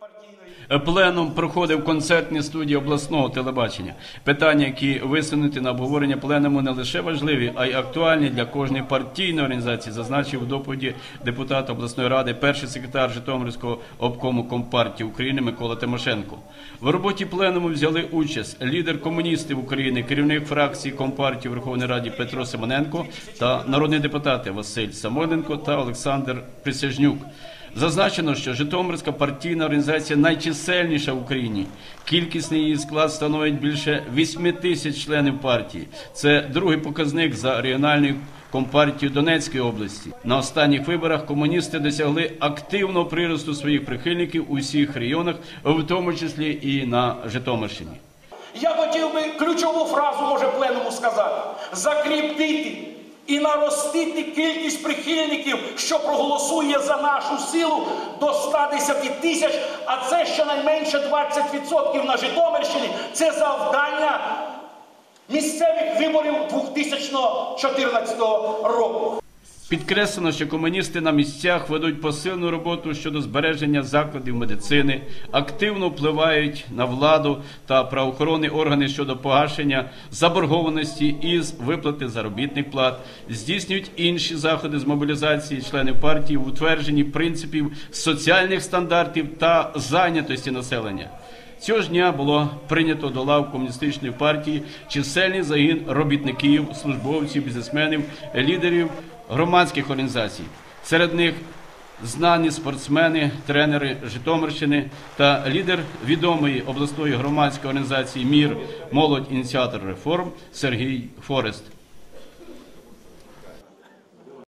партійної. Пленум проходив в концертній студії обласного телебачення. Питання, які висунуті на обговорення пленуму, не лише важливі, а й актуальні для кожної партійної організації, зазначив у доповіді депутат обласної ради, перший секретар Житомирського обкому Компартії України Микола Тимошенко. В роботі пленуму взяли участь лідер комуністів України, керівник фракції Компартії Верховної Раді Петро Симоненко та народні депутати Василь Самойленко та Олександр Присяжнюк. Зазначено, що Житомирська партійна організація найчисельніша в Україні. Кількісний її склад становить більше 8 тисяч членів партії. Це другий показник за регіональною компартією Донецької області. На останніх виборах комуністи досягли активного приросту своїх прихильників у всіх регіонах, в тому числі і на Житомирщині. Я хотів би ключову фразу, може, пленуму сказати: закріпити і наростити кількість прихильників, що проголосує за нашу силу до 110 тисяч, а це щонайменше 20% на Житомирщині. Це завдання місцевих виборів 2014 року. Підкреслено, що комуністи на місцях ведуть посильну роботу щодо збереження закладів медицини, активно впливають на владу та правоохоронні органи щодо погашення заборгованості із виплати заробітних плат, здійснюють інші заходи з мобілізації членів партії в утвердженні принципів соціальних стандартів та зайнятості населення. Цього ж дня було прийнято до лав комуністичної партії чисельний загін робітників, службовців, бізнесменів, лідерів громадських організацій. Серед них знані спортсмени, тренери Житомирщини та лідер відомої обласної громадської організації Мір, молодь ініціатор реформ Сергій Форест.